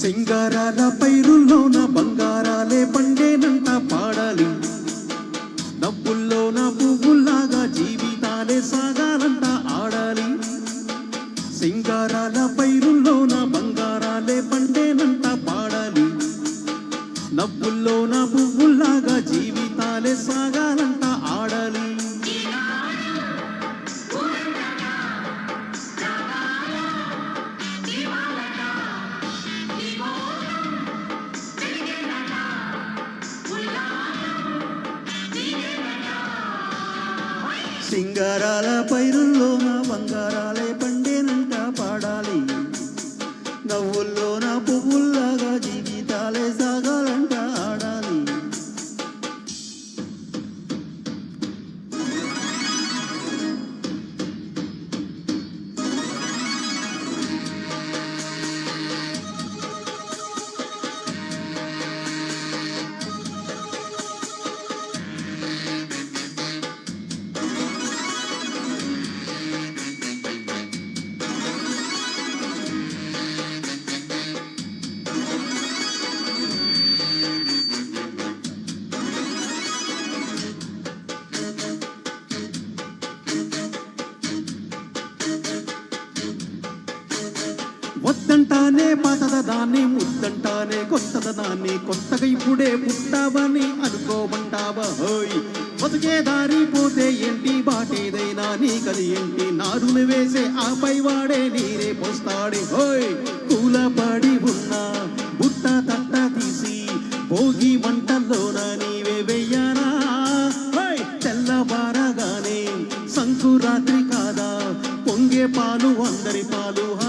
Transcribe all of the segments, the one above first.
సింగారాల పైరుల్లోన బంగారాలే పండేనంట పాడాలి. డబ్బుల్లోన పువ్వుల్లాగా జీవితాలే సాగాలంట ఆడాలి. సింగారాల పైరుల్లోన బంగారాలే పండేనంట పాడాలి. డబ్బుల్లోన పువ్వుల్లాగా జీవితాలే సాగాలంట సింగారాల మా బంగారాల వద్దంటానే పాతద దాన్ని ముద్దంటానే కొత్తద దాన్ని కొత్తగా ఇప్పుడే పుట్టావని అనుకోమంటావా? హోయ్ బతుకే దారి పోతే ఏంటి? బాటేదైనా నీకది ఏంటి? నారులు వేసే ఆపై వాడే నీరే పోస్తాడే. హోయ్ కూలపడి ఉన్నా బుట్ట తట్ట తీసి భోగి మంటల్లోన నీవే వెయ్యానా? హోయ్ తెల్లవారగానే సంకురాత్రి కాదా? పొంగే పాలు అందరి పాలు హా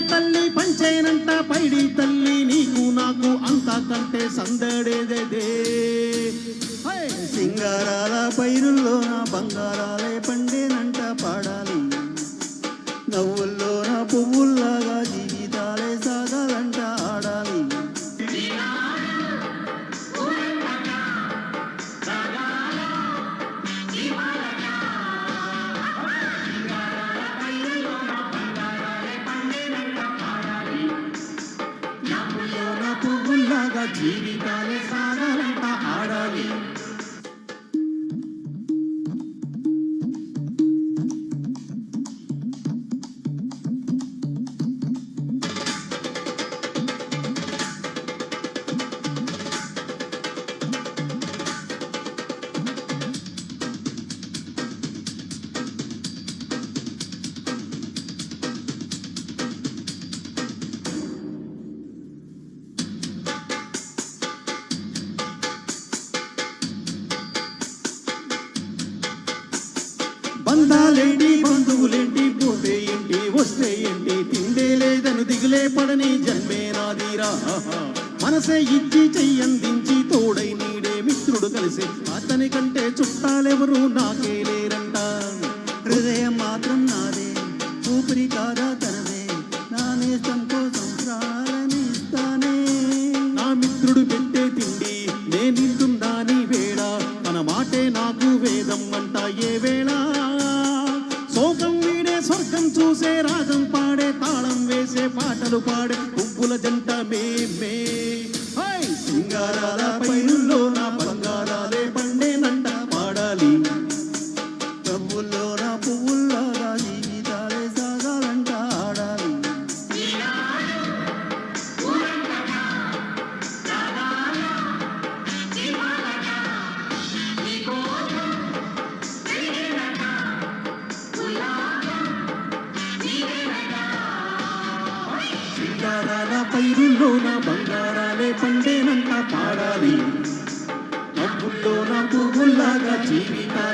తల్లి పంచైనంత పైడి తల్లి నీకు నాకు అంత కంటే సందడేదే. సింగారాల పైరుల్లో నా బంగారాలే పండేనంట పాడాలి. నవ్వుల్లో నా పువ్వుల్లాగా జీవితాలే సాగాలంట ఆడాలి. బంధాలేంటి బంధువులేంటి పోతే ఏంటి వస్తే ఏంటి తిండే లేదని దిగులే పడని జన్మే నాదీరా. మనసే ఇచ్చి చెయ్యందించి తోడై నీడే మిత్రుడు కలిసి అతని కంటే చుట్టాలెవరు నాకే లేరంట. హృదయం మాత్రం నాదే ఊపిరి కాదా తనదే నా నేస్తం కోసం ప్రాణాలని ఇస్తానే. నా మిత్రుడు పెట్టే రాగం పాడే తాళం వేసే పాటలు పాడే పువ్వుల జంట మేమే హై! సింగారాల పైరుల్లో నా సింగారాల పైరుల్లోన బంగారాలే పండేనంట పాడాలి. నవ్వుల్లోన పువ్వుల్లాగా జీవితాలే